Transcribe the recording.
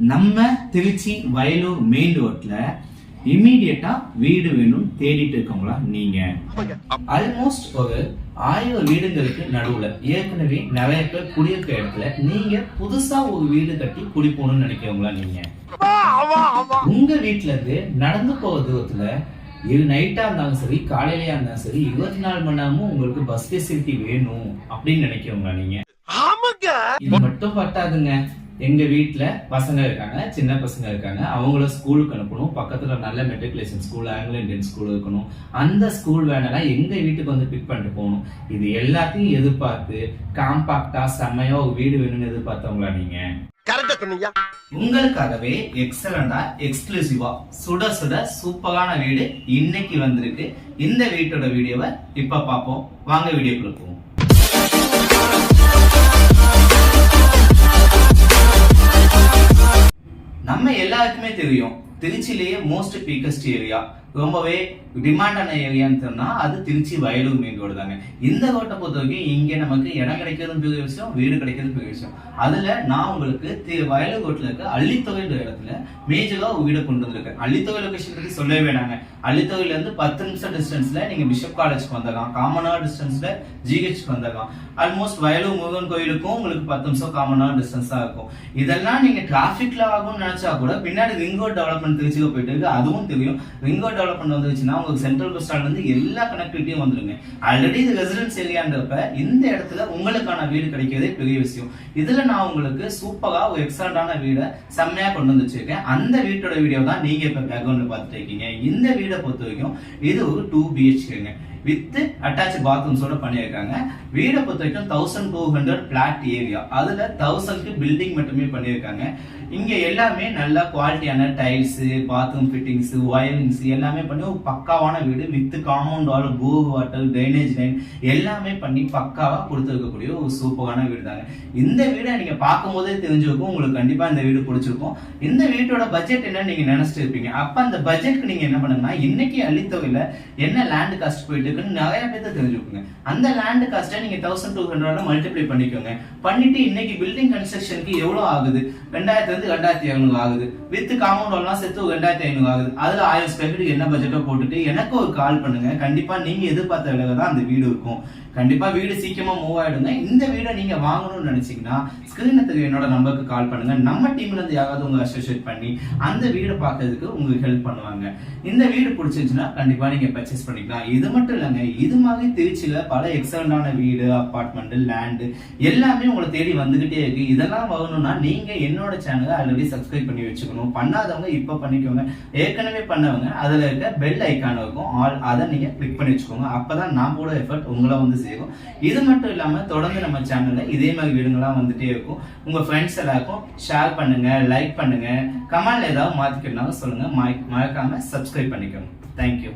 நம்ம திருச்சி வயலூர் மெயின் ரோட்ல இம்மீடியட்டா வீடு வேணும் தேடிட்டு இருக்கவங்களா நீங்க. ஆல்மோஸ்ட் ஒரு ஆயிரம் வீடுங்களுக்கு நடுவுல ஏற்கனவே நிறைய பேர் குடியிருக்க இடத்துல நீங்க புதுசா ஒரு வீடு கட்டி குடி போகணும்னு நினைக்கிறவங்களா நீங்க. உங்க வீட்ல இருந்து நடந்து போற தூரத்துல இது நைட்டா இருந்தாலும் சரி காலையிலயா இருந்தாலும் சரி இருபத்தி நாலு மணி நேரமும் உங்களுக்கு பஸ் ஃபெசிலிட்டி வேணும் அப்படின்னு நினைக்கிறவங்களா நீங்க. இது மட்டும் பத்தாதுங்க. எங்க வீட்ல பசங்க இருக்காங்க சின்ன பசங்க இருக்காங்க. அவங்கள ஸ்கூலுக்கு அனுப்பணும். பக்கத்துல நல்ல மெட்ரிகுலேஷன் ஸ்கூல் ஆங்கில இந்தியன் ஸ்கூல் இருக்கணும். அந்த ஸ்கூல் வேனெல்லாம் எங்க வீட்டுக்கு வந்து பிக் பண்ணிட்டு போகணும். இது எல்லாத்தையும் எதிர்பார்த்து காம்பாக்டா செம்மையா ஒரு வீடு வேணும்னு எதிர்பார்த்தவங்களா நீங்க? உங்களுக்காகவே எக்ஸலண்டா எக்ஸ்க்ளூசிவா சுட சுட சூப்பரான வீடு இன்னைக்கு வந்திருக்கு. இந்த வீட்டோட வீடியோவை இப்ப பார்ப்போம். வாங்க வீடியோக்குள்ள போவோம். எல்லாருக்குமே தெரியும் திருச்சியிலேயே மோஸ்ட் பீக்கஸ்ட் ஏரியா ரொம்பவே டிமாண்டான ஏரியான்னு சொன்னால் அது திருச்சி வயலூர் மெயின் ரோடு தாங்க. இந்த ரோட்டை பொறுத்த வரைக்கும் நமக்கு இடம் கிடைக்கிறதும் பெரிய விஷயம் வீடு கிடைக்கிறதும் பெரிய விஷயம். அதில் நான் உங்களுக்கு தி- வயலூர் ரோட்டில் இருக்க அள்ளித்தொகைன்ற இடத்துல மேஜராக ஒரு வீடை கொண்டு வந்திருக்கேன். அள்ளித்தொகை லொக்கேஷன் பற்றி சொல்லவே வேணாங்க. அள்ளித்தொகையிலேருந்து பத்து நிமிஷம் டிஸ்டன்ஸில் நீங்கள் பிஷப் காலேஜ்க்கு வந்துடலாம். காமனா டிஸ்டன்ஸில் ஜிஹெச்க்கு வந்துடலாம். ஆல்மோஸ்ட் வயலூர் முருகன் கோயிலுக்கும் உங்களுக்கு பத்து நிமிஷம் காமனாக டிஸ்டன்ஸாக இருக்கும். இதெல்லாம் நீங்கள் டிராஃபிக்கில் ஆகும்னு நினச்சா கூட பின்னாடி ரிங் ரோட் டெவலப்மெண்ட் திருச்சிக்கு போயிட்டு இருக்கு. அதுவும் தெரியும். ரிங் ரோட் டெவலப்மெண்ட் வந்துருச்சுன்னா உங்களுக்கு சென்ட்ரல் பஸ் ஸ்டாண்ட்ல இருந்து எல்லா கனெக்டிவிட்டியும் வந்துருங்க ஆல்ரெடி இது ரெசிடென்ஸ் ஏரியான்றப்ப இந்த இடத்துல உங்களுக்கான வீடு கிடைக்கிறதே பெரிய விஷயம். இதுல நான் உங்களுக்கு சூப்பரா ஒரு எக்ஸலண்டான வீடை செம்மையா கொண்டு வந்து வச்சிருக்கேன். அந்த வீட்டோட வீடியோ தான் நீங்க இப்ப பேக்ரவுண்ட்ல பார்த்துட்டு இருக்கீங்க. இந்த வீடை பொறுத்த வரைக்கும் இது ஒரு டூ பிஹெச்கேங்க வித் அட்டாச் பாத்ரூம்ஸோட பண்ணியிருக்காங்க. வீடை பொறுத்த வரைக்கும் thousand two hundred plot area அதுல தௌசண்ட்க்கு பில்டிங் மட்டுமே பண்ணியிருக்காங்க. இங்க எல்லாமே நல்ல குவாலிட்டியான டைல்ஸ் பாத்ரூம் ஃபிட்டிங்ஸ் ஒயரிங்ஸ் எல்லாமே பண்ணி ஒரு பக்காவான வீடு with compound wall bore water drainage line எல்லாமே பண்ணி பக்காவா கொடுத்துருக்கக்கூடிய ஒரு சூப்பரான வீடு தாங்க இந்த வீடை நீங்க பார்க்கும் போதே தெரிஞ்சிருக்கும். உங்களுக்கு கண்டிப்பா இந்த வீடு பிடிச்சிருக்கும். இந்த வீட்டோட பட்ஜெட் என்னன்னு நீங்க நினைச்சிட்டு இருப்பீங்க. அப்ப அந்த பட்ஜெட்க்கு நீங்க என்ன பண்ணுங்கன்னா இன்னைக்கு அள்ளித்தொகையில என்ன லேண்ட் காஸ்ட் போயிட்டு இருக்குன்னு நிறைய பேர்த்த தெரிஞ்சுக்கோங்க. அந்த லேண்ட் காஸ்ட்டை நீங்க தௌசண்ட் டூ ஹண்ட்ரட் மல்டிப்ளை பண்ணிக்கோங்க. பண்ணிட்டு இன்னைக்கு பில்டிங் கன்ஸ்ட்ரக்ஷனுக்கு எவ்வளவு ஆகுது? ரெண்டாயிரத்துல இருந்து ரெண்டாயிரத்தி ஐநூறு ஆகுது. வித் காம்பவுண்ட் எல்லாம் சேர்த்து ஒரு ரெண்டாயிரத்தி ஐநூறு ஆகுது. அதுல ஆயிரம் ஸ்கொயர் ஃபீட் என்ன பட்ஜெட்டோ போட்டுட்டு எனக்கு ஒரு கால் பண்ணுங்க. கண்டிப்பாக நீங்க எதிர்பார்த்த விலை தான் அந்த வீடு இருக்கும். கண்டிப்பா வீடு சீக்கிரமா மூவ் ஆகிடுங்க இந்த வீடை நீங்க வாங்கணும்னு நினைச்சீங்கன்னா ஸ்கிரீனத்துக்கு என்னோட நம்பருக்கு கால் பண்ணுங்க. நம்ம டீம்லேருந்து யாராவது உங்களை அசோசியேட் பண்ணி அந்த வீடை பார்க்கறதுக்கு உங்களுக்கு ஹெல்ப் பண்ணுவாங்க. இந்த வீடு பிடிச்சிருந்துச்சுன்னா கண்டிப்பாக நீங்க பர்ச்சேஸ் பண்ணிக்கலாம். இது மட்டும் இல்லைங்க. இது மாதிரி திருச்சியில பல எக்ஸலண்டான வீடு அப்பார்ட்மெண்ட் லேண்டு எல்லாமே உங்களை தேடி வந்துகிட்டே இருக்கு. இதெல்லாம் வரணும்னா நீங்க என்னோட சேனலை ஆல்ரெடி சப்ஸ்கிரைப் பண்ணி வச்சுக்கணும். பண்ணாதவங்க இப்ப பண்ணிக்கோங்க. ஏற்கனவே பண்ணவங்க அதுல இருக்க பெல் ஐக்கான் இருக்கும். ஆல் அதை நீங்க கிளிக் பண்ணி வச்சுக்கோங்க. அப்பதான் நான் போட எஃபர்ட் உங்களை வந்து சேரும். இது மட்டும் இல்லாம தொடர்ந்து நம்ம சேனல்ல இதே மாதிரி வீடுங்களாம் வந்துட்டே இருக்கும். உங்க ஃப்ரெண்ட்ஸ் எல்லாருக்கும் ஷேர் பண்ணுங்க லைக் பண்ணுங்க. கமெண்ட்ல ஏதாவது மாத்திக்கணும்னாலும் சொல்லுங்க. மறக்காம சப்ஸ்கிரைப் பண்ணிக்கோங்க. தேங்க்யூ